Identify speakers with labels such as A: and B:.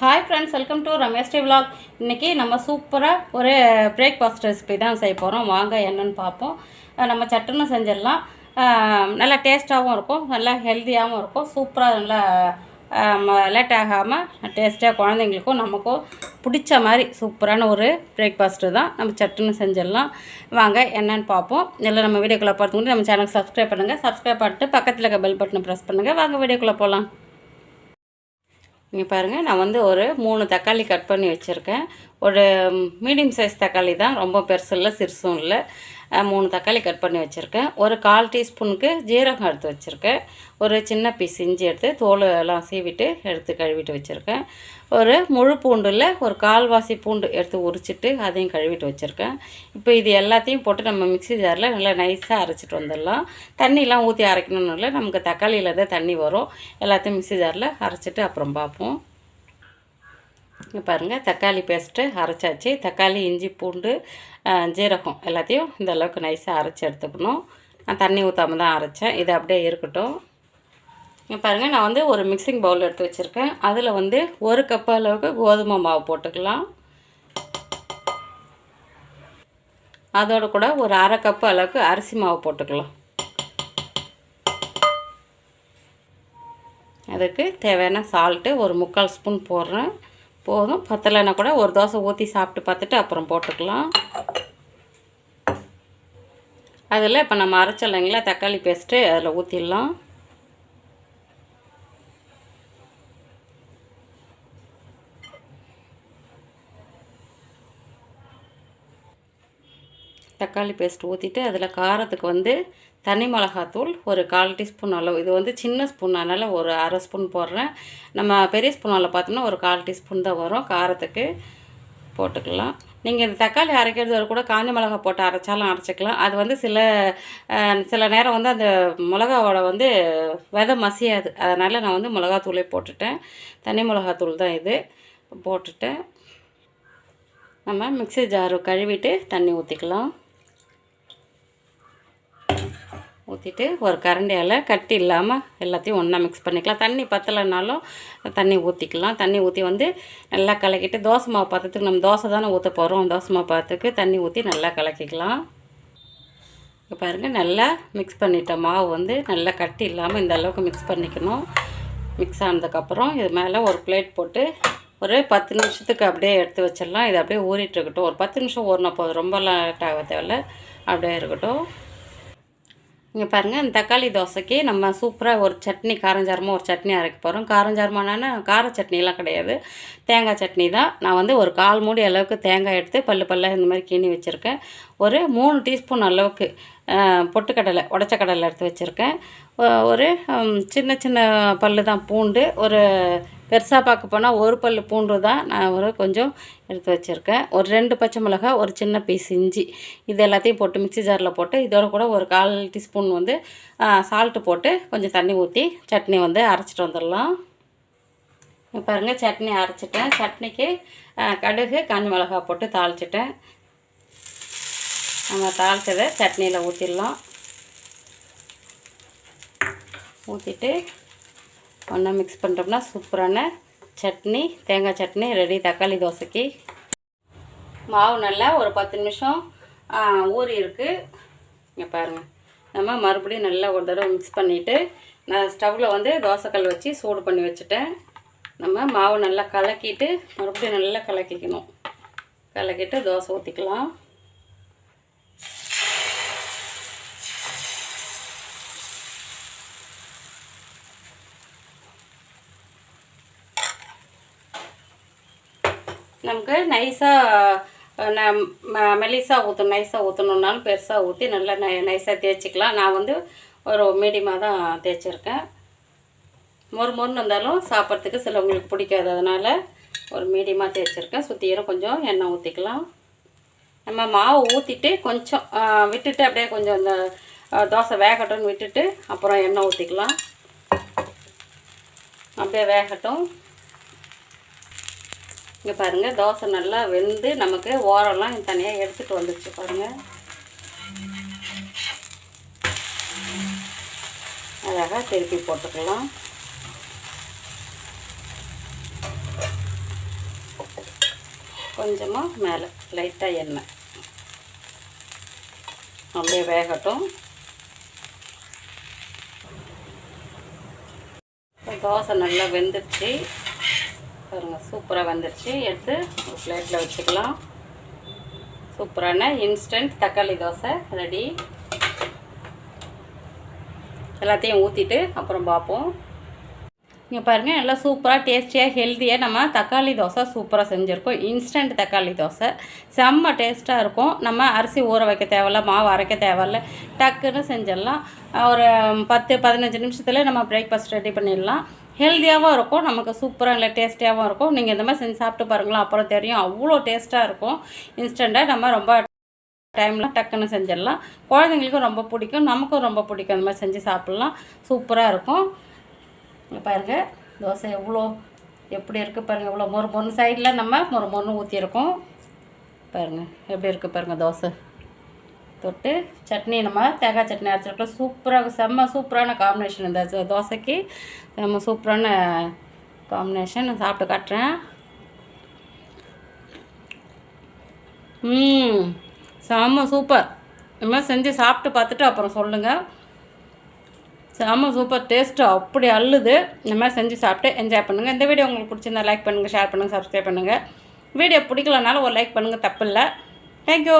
A: Hi friends welcome to Ramesh T இன்றைக்கி நம்ம சூப்பராக ஒரு பிரேக்ஃபாஸ்ட் ரெசிபி தான் செய்ய போகிறோம் வாங்க என்னன்னு பார்ப்போம். நம்ம சட்டுன்னு செஞ்சிடலாம். நல்லா டேஸ்ட்டாகவும் இருக்கும். நல்லா ஹெல்த்தியாகவும் இருக்கும். சூப்பராக நல்லா லேட் ஆகாமல் டேஸ்ட்டாக குழந்தைங்களுக்கும் நமக்கும் பிடிச்ச மாதிரி சூப்பரான ஒரு பிரேக்ஃபாஸ்ட்டு தான். நம்ம சட்டுன்னு செஞ்சிடலாம். வாங்க என்னென்னு பார்ப்போம். எல்லாம் நம்ம வீடியோக்குள்ளே பார்த்துக்கிட்டு நம்ம சேனலுக்கு சப்ஸ்கிரைப் பண்ணுங்கள் சப்ஸ்கிரைப் பண்ணிட்டு பக்கத்தில் இருக்க பெல் பட்டனை ப்ரெஸ் பண்ணுங்கள் வாங்க வீடியோக்குள்ளே போகலாம் நீங்கள் பாருங்கள் நான் வந்து ஒரு மூணு தக்காளி கட் பண்ணி வச்சுருக்கேன். ஒரு மீடியம் சைஸ் தக்காளி தான் ரொம்ப பெருசு இல்லை சிறுசும் இல்லை. மூணு தக்காளி கட் பண்ணி வச்சுருக்கேன். ஒரு கால் டீஸ்பூனுக்கு ஜீரகம் எடுத்து வச்சுருக்கேன். ஒரு சின்ன பீஸ் இஞ்சி எடுத்து தோல் எல்லாம் சீவிட்டு எடுத்து கழுவிட்டு வச்சுருக்கேன். ஒரு முழு பூண்டில் ஒரு கால்வாசி பூண்டு எடுத்து உரிச்சிட்டு அதையும் கழுவிட்டு வச்சுருக்கேன். இப்போ இது எல்லாத்தையும் போட்டு நம்ம மிக்ஸி ஜாரில் நல்லா நைஸாக அரைச்சிட்டு வந்துடலாம். தண்ணிலாம் ஊற்றி அரைக்கணும்னு இல்லை நமக்கு தக்காளியில் தான் தண்ணி வரும். எல்லாத்தையும் மிக்ஸி ஜாரில் அரைச்சிட்டு அப்புறம் பார்ப்போம். பாருங்கள் தக்காளி பேஸ்ட்டு அரைச்சாச்சு. தக்காளி இஞ்சி பூண்டு ஜீரகம் எல்லாத்தையும் இந்த அளவுக்கு நைஸாக அரைச்சி எடுத்துக்கணும். நான் தண்ணி ஊற்றாம தான் அரைச்சேன். இது அப்படியே இருக்கட்டும். இங்கே பாருங்கள் நான் வந்து ஒரு மிக்சிங் பவுல் எடுத்து வச்சுருக்கேன். அதில் வந்து ஒரு கப் அளவுக்கு கோதுமை மாவு போட்டுக்கலாம். அதோடு கூட ஒரு அரை கப்பு அளவுக்கு அரிசி மாவு போட்டுக்கலாம். அதுக்கு தேவையான சால்ட்டு ஒரு முக்கால் ஸ்பூன் போடுறேன். போதும். பத்தலைன்னா கூட ஒரு தோசை ஊற்றி சாப்பிட்டு பார்த்துட்டு அப்புறம் போட்டுக்கலாம். அதில் இப்போ நம்ம அரைச்சோம் இல்லைங்களா தக்காளி பேஸ்ட்டு அதில் ஊற்றிடலாம் தக்காளி பேஸ்ட் ஊற்றிட்டு அதில் காரத்துக்கு வந்து தனி மிளகாத்தூள் ஒரு கால் டீஸ்பூன் அளவு. இது வந்து சின்ன ஸ்பூன் அதனால் ஒரு அரை ஸ்பூன் போடுறேன். நம்ம பெரிய ஸ்பூனால் பார்த்தோம்னா ஒரு கால் டீஸ்பூன் தான் வரும். காரத்துக்கு போட்டுக்கலாம். நீங்கள் இந்த தக்காளி அரைக்கிறது ஒரு கூட காஞ்ச மிளகா போட்டு அரைச்சாலும் அரைச்சிக்கலாம். அது வந்து சில சில நேரம் வந்து அந்த மிளகாவோட வந்து விதை மசியாது. அதனால் நான் வந்து மிளகாத்தூளே போட்டுட்டேன். தனி மிளகாத்தூள் தான் இது. போட்டுட்டேன் நம்ம மிக்ஸி ஜாரு கழுவிட்டு தண்ணி ஊற்றிக்கலாம் ஊற்றிட்டு ஒரு கரண்டியால் கட்டி இல்லாமல் எல்லாத்தையும் ஒன்றா மிக்ஸ் பண்ணிக்கலாம். தண்ணி பத்தலைனாலும் தண்ணி ஊற்றிக்கலாம் தண்ணி ஊற்றி வந்து நல்லா கலக்கிட்டு தோசை மாவு பாத்திரத்துக்கு நம்ம தோசை தானே ஊற்ற போகிறோம் தோசை மாவு பாத்திரத்துக்கு தண்ணி ஊற்றி நல்லா கலக்கிக்கலாம். இப்போ பாருங்கள் நல்லா மிக்ஸ் பண்ணிட்டோம் மாவு வந்து நல்லா கட்டி இல்லாமல் இந்த அளவுக்கு மிக்ஸ் பண்ணிக்கணும். மிக்ஸ் ஆனதுக்கப்புறம் இது மேலே ஒரு பிளேட் போட்டு ஒரு பத்து நிமிஷத்துக்கு அப்படியே எடுத்து வச்சிடலாம். இது அப்படியே ஊறிட்டு இருக்கட்டும். ஒரு பத்து நிமிஷம் ஊறினா போதும். ரொம்ப லேட் ஆக தேவையில்ல. அப்படியே இருக்கட்டும். இங்கே பாருங்கள் இந்த தக்காளி தோசைக்கு நம்ம சூப்பராக ஒரு சட்னி காரஞ்சாரமாக ஒரு சட்னி அரைக்க போகிறோம் காரஞ்சாரமானா கார சட்னிலாம் கிடையாது. தேங்காய் சட்னி தான். நான் வந்து ஒரு கால் மூடி அளவுக்கு தேங்காய் எடுத்து பல்லு பல்ல இந்த மாதிரி கிண்டி வச்சுருக்கேன். ஒரு மூணு டீஸ்பூன் அளவுக்கு பொட்டுக்கடலை உடச்ச கடலை எடுத்து வச்சுருக்கேன். ஒரு சின்ன சின்ன பல்லு தான் பூண்டு. ஒரு பெருசாக பார்க்க போனால் ஒரு பல் பூண்டு தான் நான் ஒரு கொஞ்சம் எடுத்து வச்சுருக்கேன். ஒரு ரெண்டு பச்சை மிளகா ஒரு சின்ன பீஸ் இஞ்சி. இது எல்லாத்தையும் போட்டு மிக்ஸி ஜாரில் போட்டு இதோட கூட ஒரு கால் டீஸ்பூன் வந்து சால்ட்டு போட்டு கொஞ்சம் தண்ணி ஊற்றி சட்னி வந்து அரைச்சிட்டு வந்துடலாம். பாருங்கள் சட்னி அரைச்சிட்டேன். சட்னிக்கு கடுகு காஞ்ச மிளகாய் போட்டு தாளிச்சிட்டேன். நம்ம தாளித்ததை சட்னியில் ஊற்றிடலாம் ஊற்றிட்டு ஒன்றா மிக்ஸ் பண்ணிட்டோம்னா சூப்பரான சட்னி தேங்காய் சட்னி ரெடி தக்காளி தோசைக்கு. மாவு நல்லா ஒரு பத்து நிமிஷம் ஊறி இருக்குது இங்கே பாருங்கள் நம்ம மறுபடியும் நல்லா ஒரு தடவை மிக்ஸ் பண்ணிவிட்டு நான் ஸ்டவ்வில் வந்து தோசைக்கல் வச்சு சூடு பண்ணி வச்சுட்டேன். நம்ம மாவு நல்லா கலக்கிட்டு மறுபடியும் நல்லா கலக்கிக்கணும். கலக்கிட்டு தோசை ஊற்றிக்கலாம் நமக்கு நைஸாக மெலிசாக ஊற்றணும் நைஸாக ஊற்றணுன்னாலும் பெருசாக ஊற்றி நல்லா நை நைஸாக தேய்ச்சிக்கலாம். நான் வந்து ஒரு மீடியமாக தான் தேய்ச்சிருக்கேன். மொறு மொறுன்னு இருந்தாலும் சாப்பிட்றதுக்கு சிலவங்களுக்கு பிடிக்காது அதனால் ஒரு மீடியமாக தேய்ச்சிருக்கேன். சுற்றியும் கொஞ்சம் எண்ணெய் ஊற்றிக்கலாம் நம்ம மாவு ஊற்றிட்டு கொஞ்சம் விட்டுட்டு அப்படியே கொஞ்சம் இந்த தோசை வேகட்டும்னு விட்டுட்டு அப்புறம் எண்ணெய் ஊற்றிக்கலாம் அப்படியே வேகட்டும். இங்கே பாருங்கள் தோசை நல்லா வெந்து நமக்கு ஓரம்லாம் தனியாக எடுத்துகிட்டு வந்துடுச்சு பாருங்கள் அழகாக திருப்பி போட்டுக்கலாம். கொஞ்சமாக மேலே லைட்டாக எண்ணெய். அப்படியே வேகட்டும். இப்போ தோசை நல்லா வெந்துடுச்சு பாருங்கள் சூப்பராக வந்துடுச்சு எடுத்து ஒரு பிளேட்டில் வச்சுக்கலாம். சூப்பரான இன்ஸ்டன்ட் தக்காளி தோசை ரெடி எல்லாத்தையும் ஊற்றிட்டு அப்புறம் பார்ப்போம். இங்கே பாருங்கள் நல்லா சூப்பராக டேஸ்டியாக ஹெல்த்தியாக நம்ம தக்காளி தோசை சூப்பராக செஞ்சுருக்கோம். இன்ஸ்டன்ட் தக்காளி தோசை. செம்ம டேஸ்ட்டாக இருக்கும். நம்ம அரிசி ஊற வைக்க தேவையில்ல மாவு அரைக்க தேவையில்ல. டக்குன்னு செஞ்சிடலாம். ஒரு பத்து பதினஞ்சு நிமிஷத்தில் நம்ம பிரேக்ஃபாஸ்ட் ரெடி பண்ணிடலாம். ஹெல்த்தியாகவும் இருக்கும் நமக்கு சூப்பராக இல்லை டேஸ்டியாகவும் இருக்கும். நீங்கள் இந்த மாதிரி செஞ்சு சாப்பிட்டு பாருங்களா அப்புறம் தெரியும் அவ்வளோ டேஸ்ட்டாக இருக்கும். இன்ஸ்டண்ட்டாக நம்ம ரொம்ப டைமில் டக்குன்னு செஞ்சிடலாம். குழந்தைங்களுக்கும் ரொம்ப பிடிக்கும் நமக்கும் ரொம்ப பிடிக்கும் அந்த மாதிரி செஞ்சு சாப்பிட்லாம். சூப்பராக இருக்கும். பாருங்கள் பாருங்க தோசை எவ்வளோ எப்படி இருக்குது பாருங்கள் இவ்வளோ மொறு மொறு சைடில் நம்ம மொறு மொறுன்னு ஊற்றிருக்கோம் பாருங்கள் எப்படி இருக்குது பாருங்கள் தோசை. தொட்டு சட்னி நம்ம தேங்காய் சட்னி அரைச்சிருக்கோம் சூப்பராக செம்ம சூப்பரான காம்பினேஷன் இந்த தோசைக்கு. செம்ம சூப்பரான காம்பினேஷன் நான் சாப்பிட்டு காட்டுறேன். ம் செம்ம சூப்பர் இந்த மாதிரி செஞ்சு சாப்பிட்டு பார்த்துட்டு அப்புறம் சொல்லுங்கள் செம்ம சூப்பர் டேஸ்ட்டு அப்படி அள்ளுது. இந்த மாதிரி செஞ்சு சாப்பிட்டு என்ஜாய் பண்ணுங்கள் இந்த வீடியோ உங்களுக்கு பிடிச்சிருந்தா லைக் பண்ணுங்கள் ஷேர் பண்ணுங்கள் சப்ஸ்கிரைப் பண்ணுங்கள் வீடியோ பிடிக்கலனாலும் ஒரு லைக் பண்ணுங்கள் தப்பு இல்லை தேங்க்யூ